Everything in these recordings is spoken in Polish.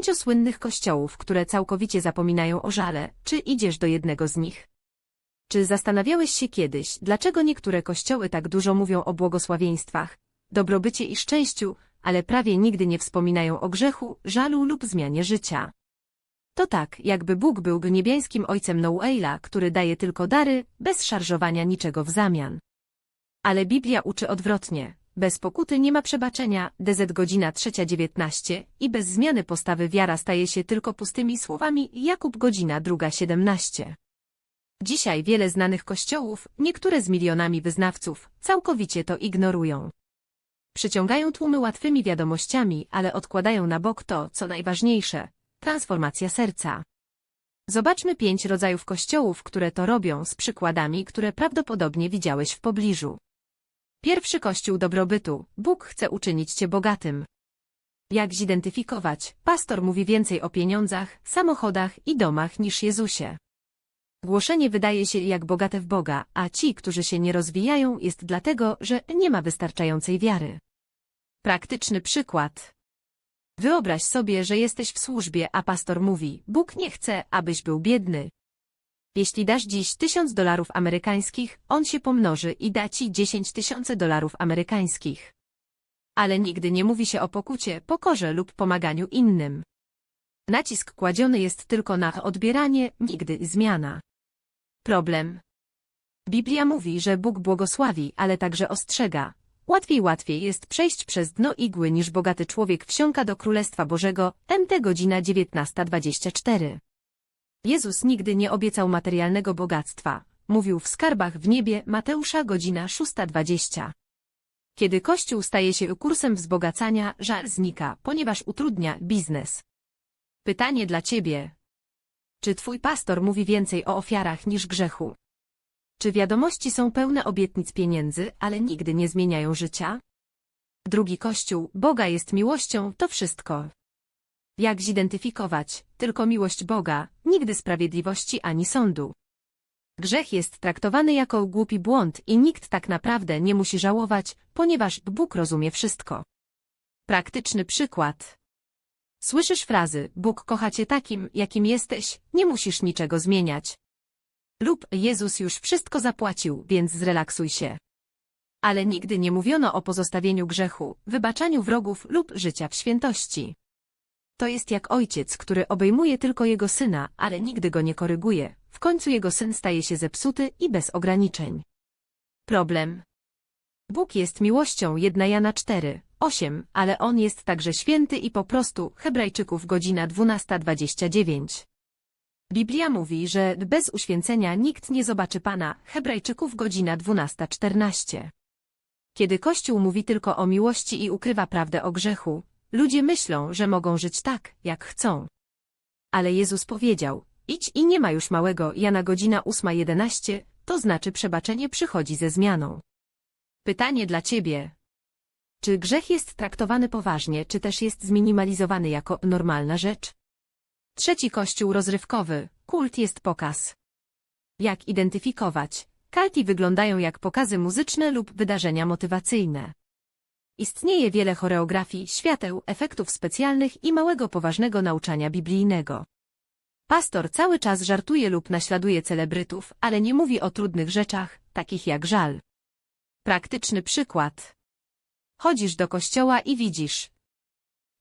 Pięciu słynnych kościołów, które całkowicie zapominają o żale, czy idziesz do jednego z nich? Czy zastanawiałeś się kiedyś, dlaczego niektóre kościoły tak dużo mówią o błogosławieństwach, dobrobycie i szczęściu, ale prawie nigdy nie wspominają o grzechu, żalu lub zmianie życia? To tak, jakby Bóg był niebiańskim ojcem Noela, który daje tylko dary, bez szarżowania niczego w zamian. Ale Biblia uczy odwrotnie. Bez pokuty nie ma przebaczenia, DZ godzina 3.19 i bez zmiany postawy wiara staje się tylko pustymi słowami Jakub godzina 2.17. Dzisiaj wiele znanych kościołów, niektóre z milionami wyznawców, całkowicie to ignorują. Przyciągają tłumy łatwymi wiadomościami, ale odkładają na bok to, co najważniejsze – transformacja serca. Zobaczmy pięć rodzajów kościołów, które to robią z przykładami, które prawdopodobnie widziałeś w pobliżu. Pierwszy kościół dobrobytu. Bóg chce uczynić cię bogatym. Jak zidentyfikować? Pastor mówi więcej o pieniądzach, samochodach i domach niż Jezusie. Głoszenie wydaje się jak bogate w Boga, a ci, którzy się nie rozwijają, jest dlatego, że nie ma wystarczającej wiary. Praktyczny przykład. Wyobraź sobie, że jesteś w służbie, a pastor mówi, Bóg nie chce, abyś był biedny. Jeśli dasz dziś tysiąc dolarów amerykańskich, on się pomnoży i da ci dziesięć tysięcy dolarów amerykańskich. Ale nigdy nie mówi się o pokucie, pokorze lub pomaganiu innym. Nacisk kładziony jest tylko na odbieranie, nigdy zmiana. Problem. Biblia mówi, że Bóg błogosławi, ale także ostrzega. Łatwiej łatwiej jest przejść przez dno igły niż bogaty człowiek wsiąka do Królestwa Bożego, MT godzina 19.24. Jezus nigdy nie obiecał materialnego bogactwa. Mówił w skarbach w niebie Mateusza godzina 6.20. Kiedy Kościół staje się kursem wzbogacania, żal znika, ponieważ utrudnia biznes. Pytanie dla Ciebie. Czy Twój pastor mówi więcej o ofiarach niż grzechu? Czy wiadomości są pełne obietnic pieniędzy, ale nigdy nie zmieniają życia? Drugi Kościół, Boga jest miłością, to wszystko. Jak zidentyfikować? Tylko miłość Boga, nigdy sprawiedliwości ani sądu. Grzech jest traktowany jako głupi błąd i nikt tak naprawdę nie musi żałować, ponieważ Bóg rozumie wszystko. Praktyczny przykład. Słyszysz frazy, Bóg kocha cię takim, jakim jesteś, nie musisz niczego zmieniać. Lub Jezus już wszystko zapłacił, więc zrelaksuj się. Ale nigdy nie mówiono o pozostawieniu grzechu, wybaczaniu wrogów lub życia w świętości. To jest jak ojciec, który obejmuje tylko jego syna, ale nigdy go nie koryguje. W końcu jego syn staje się zepsuty i bez ograniczeń. Problem. Bóg jest miłością 1 Jana 4, 8, ale On jest także święty i po prostu Hebrajczyków godzina 12.29. Biblia mówi, że bez uświęcenia nikt nie zobaczy Pana, Hebrajczyków godzina 12.14. Kiedy Kościół mówi tylko o miłości i ukrywa prawdę o grzechu, ludzie myślą, że mogą żyć tak, jak chcą. Ale Jezus powiedział, idź i nie ma już małego Jana godzina 8.11, to znaczy przebaczenie przychodzi ze zmianą. Pytanie dla Ciebie. Czy grzech jest traktowany poważnie, czy też jest zminimalizowany jako normalna rzecz? Trzeci kościół rozrywkowy. Kult jest pokaz. Jak identyfikować? Kalti wyglądają jak pokazy muzyczne lub wydarzenia motywacyjne. Istnieje wiele choreografii, świateł, efektów specjalnych i małego poważnego nauczania biblijnego. Pastor cały czas żartuje lub naśladuje celebrytów, ale nie mówi o trudnych rzeczach, takich jak żal. Praktyczny przykład. Chodzisz do kościoła i widzisz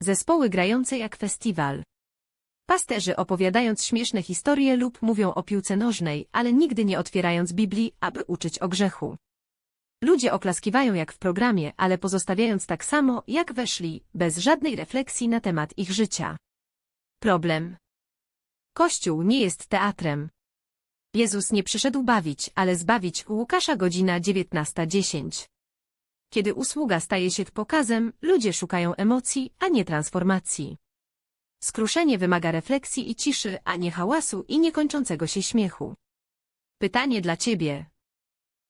zespoły grające jak festiwal. Pasterzy opowiadając śmieszne historie lub mówią o piłce nożnej, ale nigdy nie otwierając Biblii, aby uczyć o grzechu. Ludzie oklaskiwają jak w programie, ale pozostawiając tak samo, jak weszli, bez żadnej refleksji na temat ich życia. Problem. Kościół nie jest teatrem. Jezus nie przyszedł bawić, ale zbawić. Łukasza godzina 19.10. Kiedy usługa staje się pokazem, ludzie szukają emocji, a nie transformacji. Skruszenie wymaga refleksji i ciszy, a nie hałasu i niekończącego się śmiechu. Pytanie dla Ciebie.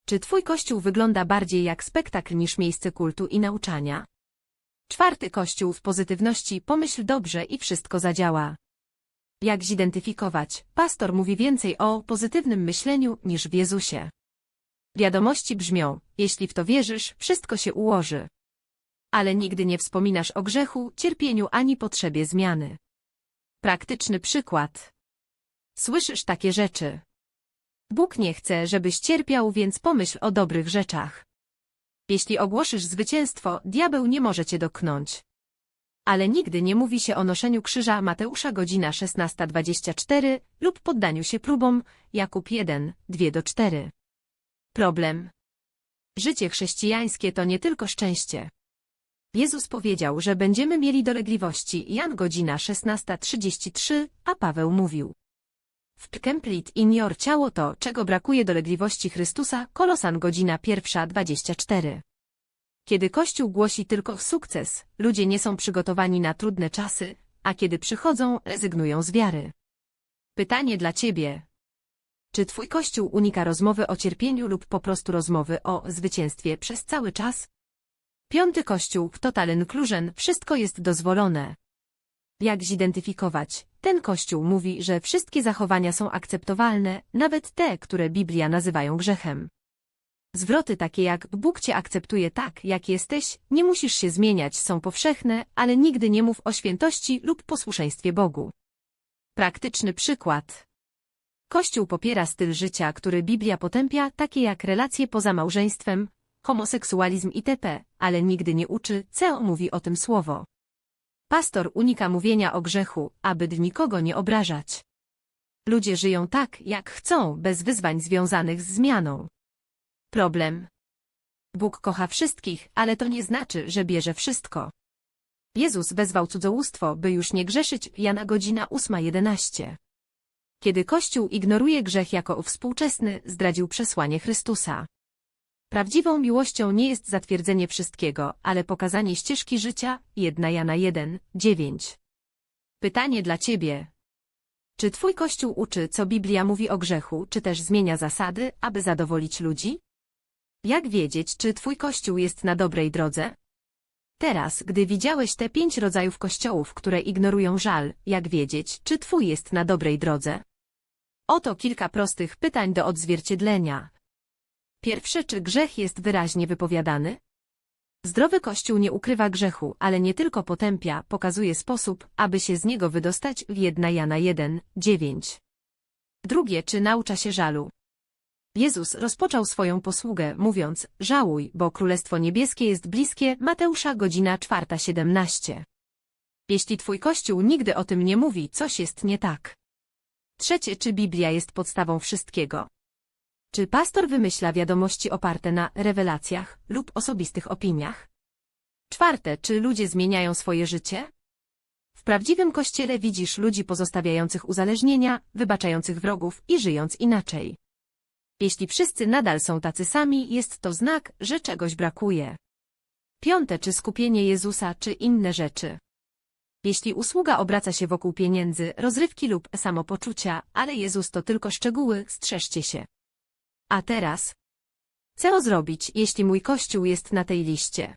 Czy Twój kościół wygląda bardziej jak spektakl niż miejsce kultu i nauczania? Czwarty kościół w pozytywności pomyśl dobrze i wszystko zadziała. Jak zidentyfikować? Pastor mówi więcej o pozytywnym myśleniu niż w Jezusie. Wiadomości brzmią, jeśli w to wierzysz, wszystko się ułoży. Ale nigdy nie wspominasz o grzechu, cierpieniu ani potrzebie zmiany. Praktyczny przykład. Słyszysz takie rzeczy. Bóg nie chce, żebyś cierpiał, więc pomyśl o dobrych rzeczach. Jeśli ogłoszysz zwycięstwo, diabeł nie może cię dotknąć. Ale nigdy nie mówi się o noszeniu krzyża Mateusza godzina 16.24 lub poddaniu się próbom Jakub 1, 2 do 4. Problem. Życie chrześcijańskie to nie tylko szczęście. Jezus powiedział, że będziemy mieli dolegliwości Jan godzina 16.33, a Paweł mówił. W complete in your ciało to, czego brakuje dolegliwości Chrystusa, Kolosan godzina pierwsza 24. Kiedy Kościół głosi tylko sukces, ludzie nie są przygotowani na trudne czasy, a kiedy przychodzą, rezygnują z wiary. Pytanie dla Ciebie. Czy Twój Kościół unika rozmowy o cierpieniu lub po prostu rozmowy o zwycięstwie przez cały czas? Piąty Kościół w Total Inclusion wszystko jest dozwolone. Jak zidentyfikować? Ten Kościół mówi, że wszystkie zachowania są akceptowalne, nawet te, które Biblia nazywają grzechem. Zwroty takie jak Bóg cię akceptuje tak, jak jesteś, nie musisz się zmieniać, są powszechne, ale nigdy nie mów o świętości lub posłuszeństwie Bogu. Praktyczny przykład. Kościół popiera styl życia, który Biblia potępia, takie jak relacje poza małżeństwem, homoseksualizm itp., ale nigdy nie uczy, co mówi o tym słowo. Pastor unika mówienia o grzechu, aby nikogo nie obrażać. Ludzie żyją tak, jak chcą, bez wyzwań związanych z zmianą. Problem. Bóg kocha wszystkich, ale to nie znaczy, że bierze wszystko. Jezus wezwał cudzołóstwo, by już nie grzeszyć, Jana godzina 8.11. Kiedy Kościół ignoruje grzech jako współczesny, zdradził przesłanie Chrystusa. Prawdziwą miłością nie jest zatwierdzenie wszystkiego, ale pokazanie ścieżki życia, 1 Jana 1, 9. Pytanie dla Ciebie. Czy Twój Kościół uczy, co Biblia mówi o grzechu, czy też zmienia zasady, aby zadowolić ludzi? Jak wiedzieć, czy Twój Kościół jest na dobrej drodze? Teraz, gdy widziałeś te pięć rodzajów kościołów, które ignorują żal, jak wiedzieć, czy Twój jest na dobrej drodze? Oto kilka prostych pytań do odzwierciedlenia. Pierwsze, czy grzech jest wyraźnie wypowiadany? Zdrowy Kościół nie ukrywa grzechu, ale nie tylko potępia, pokazuje sposób, aby się z niego wydostać w 1 Jana 1, 9. Drugie, czy naucza się żalu? Jezus rozpoczął swoją posługę, mówiąc, żałuj, bo Królestwo Niebieskie jest bliskie, Mateusza godzina 4.17. Jeśli twój Kościół nigdy o tym nie mówi, coś jest nie tak. Trzecie, czy Biblia jest podstawą wszystkiego? Czy pastor wymyśla wiadomości oparte na rewelacjach lub osobistych opiniach? Czwarte, czy ludzie zmieniają swoje życie? W prawdziwym kościele widzisz ludzi pozostawiających uzależnienia, wybaczających wrogów i żyjąc inaczej. Jeśli wszyscy nadal są tacy sami, jest to znak, że czegoś brakuje. Piąte, czy skupienie Jezusa, czy inne rzeczy. Jeśli usługa obraca się wokół pieniędzy, rozrywki lub samopoczucia, ale Jezus to tylko szczegóły, strzeżcie się. A teraz? Co zrobić, jeśli mój kościół jest na tej liście?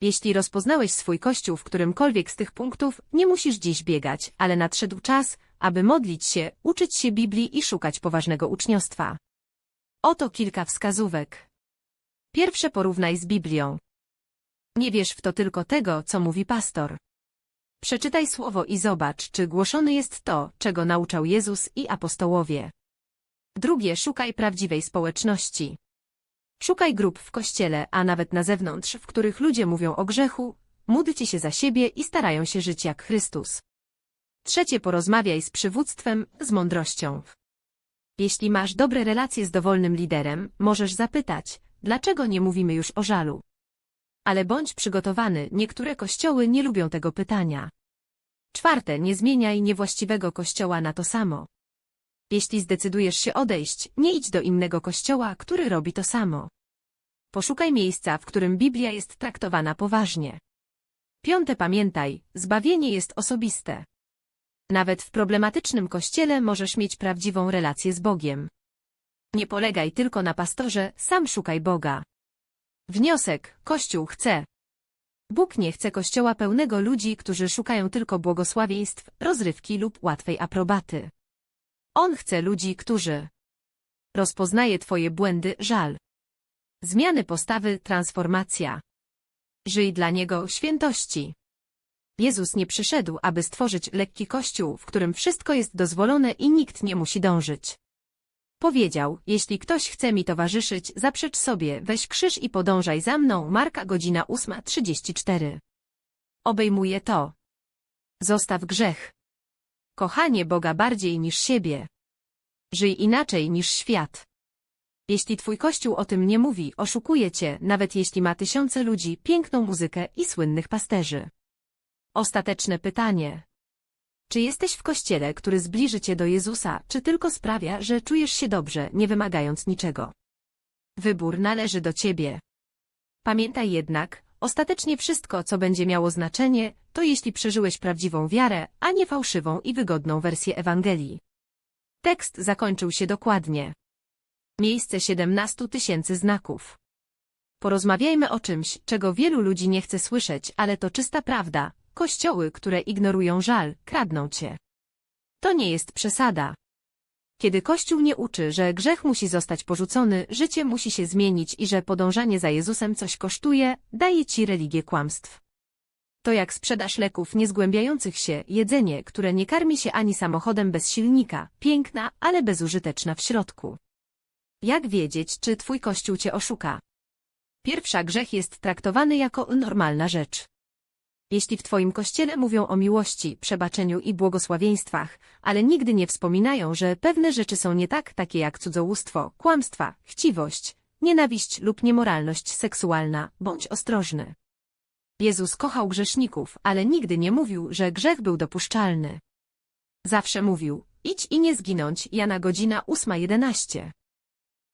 Jeśli rozpoznałeś swój kościół w którymkolwiek z tych punktów, nie musisz dziś biegać, ale nadszedł czas, aby modlić się, uczyć się Biblii i szukać poważnego uczniostwa. Oto kilka wskazówek. Pierwsze porównaj z Biblią. Nie wierz w to tylko tego, co mówi pastor. Przeczytaj słowo i zobacz, czy głoszony jest to, czego nauczał Jezus i apostołowie. Drugie, szukaj prawdziwej społeczności. Szukaj grup w kościele, a nawet na zewnątrz, w których ludzie mówią o grzechu, módlcie się za siebie i starają się żyć jak Chrystus. Trzecie, porozmawiaj z przywództwem, z mądrością. Jeśli masz dobre relacje z dowolnym liderem, możesz zapytać, dlaczego nie mówimy już o żalu. Ale bądź przygotowany, niektóre kościoły nie lubią tego pytania. Czwarte, nie zmieniaj niewłaściwego kościoła na to samo. Jeśli zdecydujesz się odejść, nie idź do innego kościoła, który robi to samo. Poszukaj miejsca, w którym Biblia jest traktowana poważnie. Piąte pamiętaj, zbawienie jest osobiste. Nawet w problematycznym kościele możesz mieć prawdziwą relację z Bogiem. Nie polegaj tylko na pastorze, sam szukaj Boga. Wniosek, Kościół chce. Bóg nie chce kościoła pełnego ludzi, którzy szukają tylko błogosławieństw, rozrywki lub łatwej aprobaty. On chce ludzi, którzy rozpoznaje Twoje błędy, żal. Zmiany postawy, transformacja. Żyj dla Niego świętości. Jezus nie przyszedł, aby stworzyć lekki kościół, w którym wszystko jest dozwolone i nikt nie musi dążyć. Powiedział, jeśli ktoś chce mi towarzyszyć, zaprzecz sobie, weź krzyż i podążaj za mną. Marka godzina 8.34. Obejmuje to. Zostaw grzech. Kochanie Boga bardziej niż siebie. Żyj inaczej niż świat. Jeśli twój kościół o tym nie mówi, oszukuje cię, nawet jeśli ma tysiące ludzi, piękną muzykę i słynnych pasterzy. Ostateczne pytanie. Czy jesteś w kościele, który zbliży cię do Jezusa, czy tylko sprawia, że czujesz się dobrze, nie wymagając niczego? Wybór należy do ciebie. Pamiętaj jednak, ostatecznie wszystko, co będzie miało znaczenie, to jeśli przeżyłeś prawdziwą wiarę, a nie fałszywą i wygodną wersję Ewangelii. Tekst zakończył się dokładnie. Miejsce 17 tysięcy znaków. Porozmawiajmy o czymś, czego wielu ludzi nie chce słyszeć, ale to czysta prawda. Kościoły, które ignorują żal, kradną cię. To nie jest przesada. Kiedy Kościół nie uczy, że grzech musi zostać porzucony, życie musi się zmienić i że podążanie za Jezusem coś kosztuje, daje ci religię kłamstw. To jak sprzedaż leków niezgłębiających się, jedzenie, które nie karmi się ani samochodem bez silnika, piękna, ale bezużyteczna w środku. Jak wiedzieć, czy twój kościół cię oszuka? Pierwsza grzech jest traktowany jako normalna rzecz. Jeśli w twoim kościele mówią o miłości, przebaczeniu i błogosławieństwach, ale nigdy nie wspominają, że pewne rzeczy są nie tak, takie jak cudzołóstwo, kłamstwa, chciwość, nienawiść lub niemoralność seksualna, bądź ostrożny. Jezus kochał grzeszników, ale nigdy nie mówił, że grzech był dopuszczalny. Zawsze mówił, idź i nie zginąć, Jana godzina 8.11.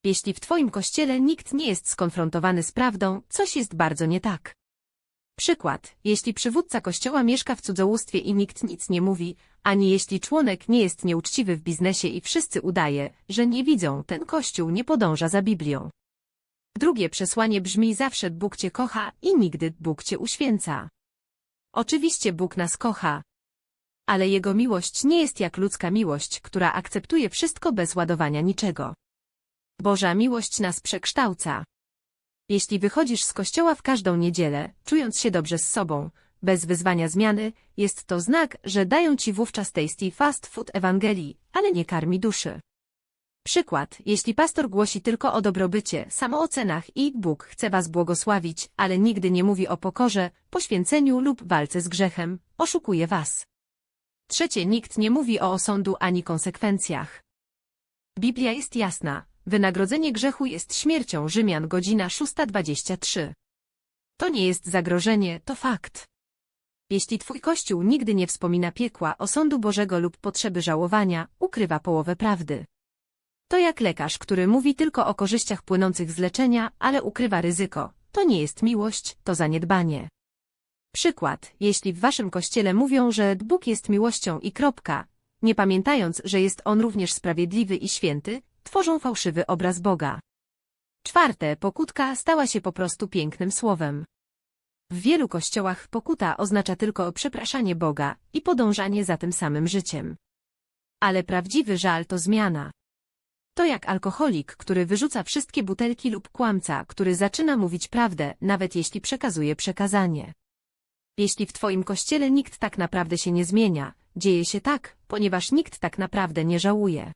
Jeśli w twoim kościele nikt nie jest skonfrontowany z prawdą, coś jest bardzo nie tak. Przykład, jeśli przywódca kościoła mieszka w cudzołóstwie i nikt nic nie mówi, ani jeśli członek nie jest nieuczciwy w biznesie i wszyscy udaje, że nie widzą, ten kościół nie podąża za Biblią. Drugie przesłanie brzmi zawsze Bóg cię kocha i nigdy Bóg cię uświęca. Oczywiście Bóg nas kocha. Ale Jego miłość nie jest jak ludzka miłość, która akceptuje wszystko bez ładowania niczego. Boża miłość nas przekształca. Jeśli wychodzisz z kościoła w każdą niedzielę, czując się dobrze z sobą, bez wyzwania zmiany, jest to znak, że dają ci wówczas tasty fast food Ewangelii, ale nie karmi duszy. Przykład, jeśli pastor głosi tylko o dobrobycie, samoocenach i Bóg chce was błogosławić, ale nigdy nie mówi o pokorze, poświęceniu lub walce z grzechem, oszukuje was. Trzecie, nikt nie mówi o osądu ani konsekwencjach. Biblia jest jasna, wynagrodzenie grzechu jest śmiercią Rzymian godzina 6.23. To nie jest zagrożenie, to fakt. Jeśli twój kościół nigdy nie wspomina piekła, osądu Bożego lub potrzeby żałowania, ukrywa połowę prawdy. To jak lekarz, który mówi tylko o korzyściach płynących z leczenia, ale ukrywa ryzyko. To nie jest miłość, to zaniedbanie. Przykład, jeśli w waszym kościele mówią, że Bóg jest miłością i kropka, nie pamiętając, że jest On również sprawiedliwy i święty, tworzą fałszywy obraz Boga. Czwarte, pokutka stała się po prostu pięknym słowem. W wielu kościołach pokuta oznacza tylko przepraszanie Boga i podążanie za tym samym życiem. Ale prawdziwy żal to zmiana. To jak alkoholik, który wyrzuca wszystkie butelki lub kłamca, który zaczyna mówić prawdę, nawet jeśli przekazuje przekazanie. Jeśli w twoim kościele nikt tak naprawdę się nie zmienia, dzieje się tak, ponieważ nikt tak naprawdę nie żałuje.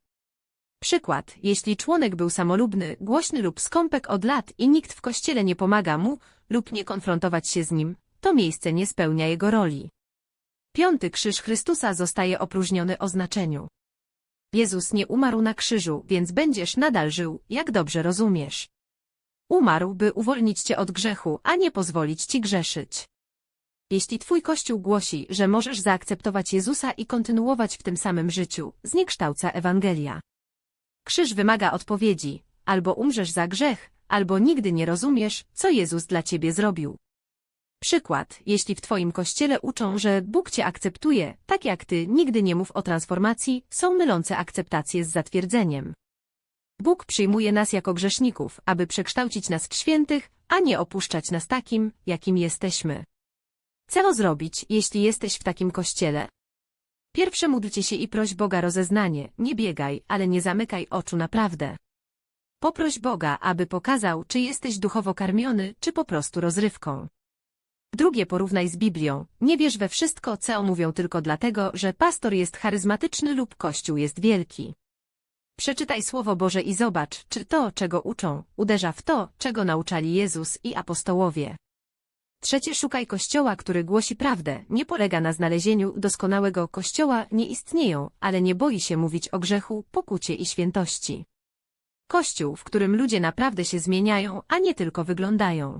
Przykład, jeśli członek był samolubny, głośny lub skąpek od lat i nikt w kościele nie pomaga mu lub nie konfrontować się z nim, to miejsce nie spełnia jego roli. Piąty krzyż Chrystusa zostaje opróżniony o znaczeniu. Jezus nie umarł na krzyżu, więc będziesz nadal żył, jak dobrze rozumiesz. Umarł, by uwolnić cię od grzechu, a nie pozwolić ci grzeszyć. Jeśli twój Kościół głosi, że możesz zaakceptować Jezusa i kontynuować w tym samym życiu, zniekształca Ewangelia. Krzyż wymaga odpowiedzi, albo umrzesz za grzech, albo nigdy nie rozumiesz, co Jezus dla ciebie zrobił. Przykład, jeśli w twoim kościele uczą, że Bóg cię akceptuje, tak jak ty nigdy nie mów o transformacji, są mylące akceptacje z zatwierdzeniem. Bóg przyjmuje nas jako grzeszników, aby przekształcić nas w świętych, a nie opuszczać nas takim, jakim jesteśmy. Co zrobić, jeśli jesteś w takim kościele? Pierwsze módlcie się i proś Boga rozeznanie, nie biegaj, ale nie zamykaj oczu naprawdę. Poproś Boga, aby pokazał, czy jesteś duchowo karmiony, czy po prostu rozrywką. Drugie porównaj z Biblią. Nie wierz we wszystko, co mówią tylko dlatego, że pastor jest charyzmatyczny lub kościół jest wielki. Przeczytaj Słowo Boże i zobacz, czy to, czego uczą, uderza w to, czego nauczali Jezus i apostołowie. Trzecie szukaj kościoła, który głosi prawdę, nie polega na znalezieniu doskonałego kościoła, nie istnieją, ale nie boi się mówić o grzechu, pokucie i świętości. Kościół, w którym ludzie naprawdę się zmieniają, a nie tylko wyglądają.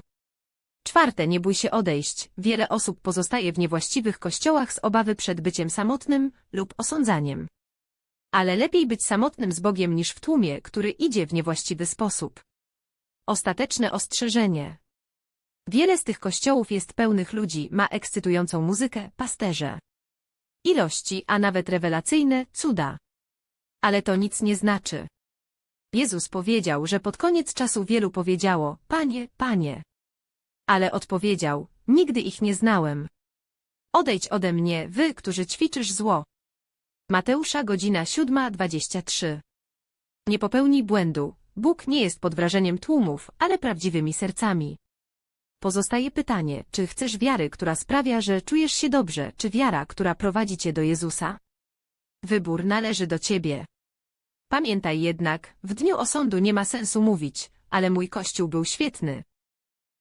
Czwarte, nie bój się odejść. Wiele osób pozostaje w niewłaściwych kościołach z obawy przed byciem samotnym lub osądzaniem. Ale lepiej być samotnym z Bogiem niż w tłumie, który idzie w niewłaściwy sposób. Ostateczne ostrzeżenie. Wiele z tych kościołów jest pełnych ludzi, ma ekscytującą muzykę, pasterze. Ilości, a nawet rewelacyjne, cuda. Ale to nic nie znaczy. Jezus powiedział, że pod koniec czasu wielu powiedziało, Panie, Panie. Ale odpowiedział, nigdy ich nie znałem. Odejdź ode mnie, wy, którzy ćwiczysz zło. Mateusza godzina 7.23 Nie popełnij błędu. Bóg nie jest pod wrażeniem tłumów, ale prawdziwymi sercami. Pozostaje pytanie, czy chcesz wiary, która sprawia, że czujesz się dobrze, czy wiara, która prowadzi cię do Jezusa? Wybór należy do ciebie. Pamiętaj jednak, w dniu osądu nie ma sensu mówić, ale mój kościół był świetny.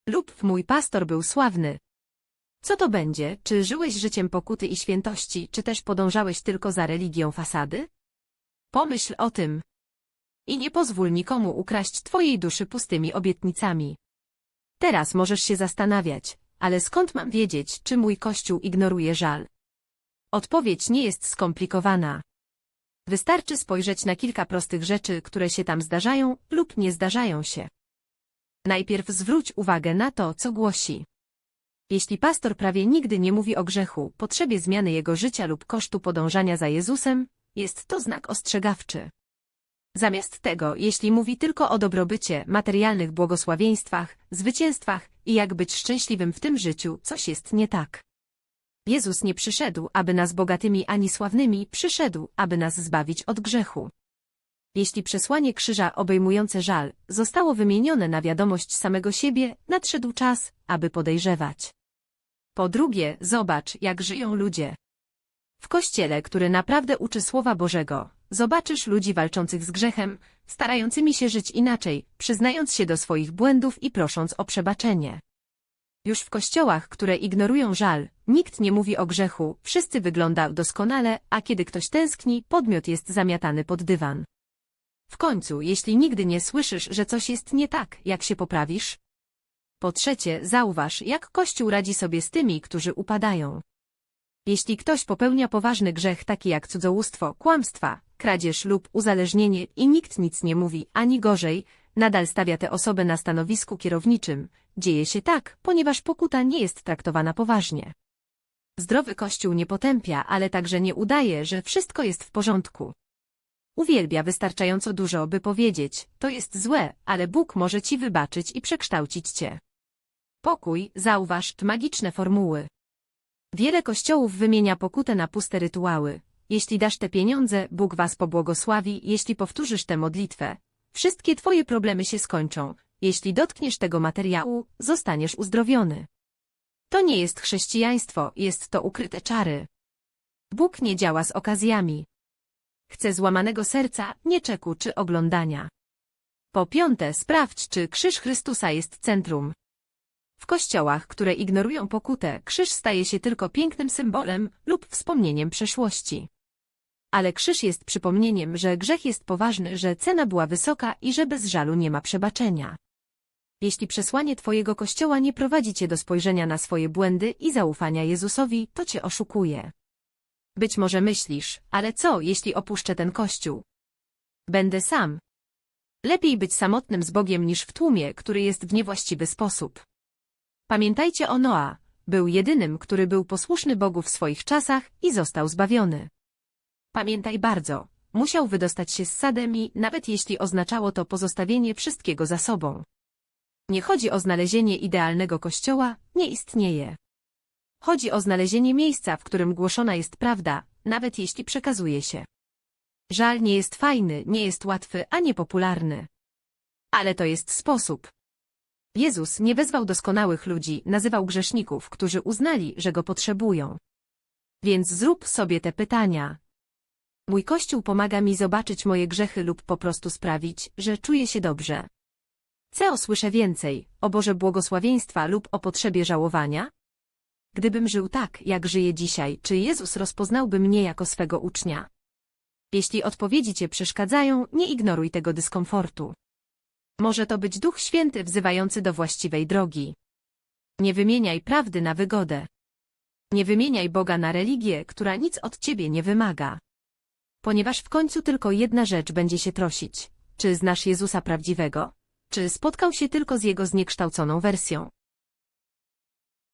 Lub mój pastor był sławny. Co to będzie, czy żyłeś życiem pokuty i świętości, czy też podążałeś tylko za religią fasady? Pomyśl o tym. I nie pozwól nikomu ukraść twojej duszy pustymi obietnicami. Teraz możesz się zastanawiać, ale skąd mam wiedzieć, czy mój kościół ignoruje żal? Odpowiedź nie jest skomplikowana. Wystarczy spojrzeć na kilka prostych rzeczy, które się tam zdarzają lub nie zdarzają się. Najpierw zwróć uwagę na to, co głosi. Jeśli pastor prawie nigdy nie mówi o grzechu, potrzebie zmiany jego życia lub kosztu podążania za Jezusem, jest to znak ostrzegawczy. Zamiast tego, jeśli mówi tylko o dobrobycie, materialnych błogosławieństwach, zwycięstwach i jak być szczęśliwym w tym życiu, coś jest nie tak. Jezus nie przyszedł, aby nas bogatymi ani sławnymi, przyszedł, aby nas zbawić od grzechu. Jeśli przesłanie krzyża obejmujące żal zostało wymienione na wiadomość samego siebie, nadszedł czas, aby podejrzewać. Po drugie, zobacz, jak żyją ludzie. W kościele, który naprawdę uczy Słowa Bożego, zobaczysz ludzi walczących z grzechem, starającymi się żyć inaczej, przyznając się do swoich błędów i prosząc o przebaczenie. Już w kościołach, które ignorują żal, nikt nie mówi o grzechu, wszyscy wygląda doskonale, a kiedy ktoś tęskni, podmiot jest zamiatany pod dywan. W końcu, jeśli nigdy nie słyszysz, że coś jest nie tak, jak się poprawisz? Po trzecie, zauważ, jak Kościół radzi sobie z tymi, którzy upadają. Jeśli ktoś popełnia poważny grzech taki jak cudzołóstwo, kłamstwa, kradzież lub uzależnienie i nikt nic nie mówi, ani gorzej, nadal stawia tę osobę na stanowisku kierowniczym, dzieje się tak, ponieważ pokuta nie jest traktowana poważnie. Zdrowy Kościół nie potępia, ale także nie udaje, że wszystko jest w porządku. Uwielbia wystarczająco dużo, by powiedzieć, to jest złe, ale Bóg może ci wybaczyć i przekształcić cię. Pokój, zauważ, magiczne formuły. Wiele kościołów wymienia pokutę na puste rytuały. Jeśli dasz te pieniądze, Bóg was pobłogosławi, jeśli powtórzysz tę modlitwę. Wszystkie twoje problemy się skończą. Jeśli dotkniesz tego materiału, zostaniesz uzdrowiony. To nie jest chrześcijaństwo, jest to ukryte czary. Bóg nie działa z okazjami. Chce złamanego serca, nie czeku czy oglądania. Po piąte, sprawdź, czy krzyż Chrystusa jest centrum. W kościołach, które ignorują pokutę, krzyż staje się tylko pięknym symbolem lub wspomnieniem przeszłości. Ale krzyż jest przypomnieniem, że grzech jest poważny, że cena była wysoka i że bez żalu nie ma przebaczenia. Jeśli przesłanie Twojego kościoła nie prowadzi Cię do spojrzenia na swoje błędy i zaufania Jezusowi, to Cię oszukuje. Być może myślisz, ale co, jeśli opuszczę ten kościół? Będę sam. Lepiej być samotnym z Bogiem niż w tłumie, który jest w niewłaściwy sposób. Pamiętajcie o Noa, był jedynym, który był posłuszny Bogu w swoich czasach i został zbawiony. Pamiętaj bardzo, musiał wydostać się z Sademi, nawet jeśli oznaczało to pozostawienie wszystkiego za sobą. Nie chodzi o znalezienie idealnego kościoła, nie istnieje. Chodzi o znalezienie miejsca, w którym głoszona jest prawda, nawet jeśli przekazuje się. Żal nie jest fajny, nie jest łatwy, a nie popularny. Ale to jest sposób. Jezus nie wezwał doskonałych ludzi, nazywał grzeszników, którzy uznali, że go potrzebują. Więc zrób sobie te pytania. Mój Kościół pomaga mi zobaczyć moje grzechy lub po prostu sprawić, że czuję się dobrze. Co słyszę więcej, o Boże błogosławieństwa lub o potrzebie żałowania? Gdybym żył tak, jak żyję dzisiaj, czy Jezus rozpoznałby mnie jako swego ucznia? Jeśli odpowiedzi cię przeszkadzają, nie ignoruj tego dyskomfortu. Może to być Duch Święty wzywający do właściwej drogi. Nie wymieniaj prawdy na wygodę. Nie wymieniaj Boga na religię, która nic od ciebie nie wymaga. Ponieważ w końcu tylko jedna rzecz będzie się trosić. Czy znasz Jezusa prawdziwego? Czy spotkał się tylko z jego zniekształconą wersją?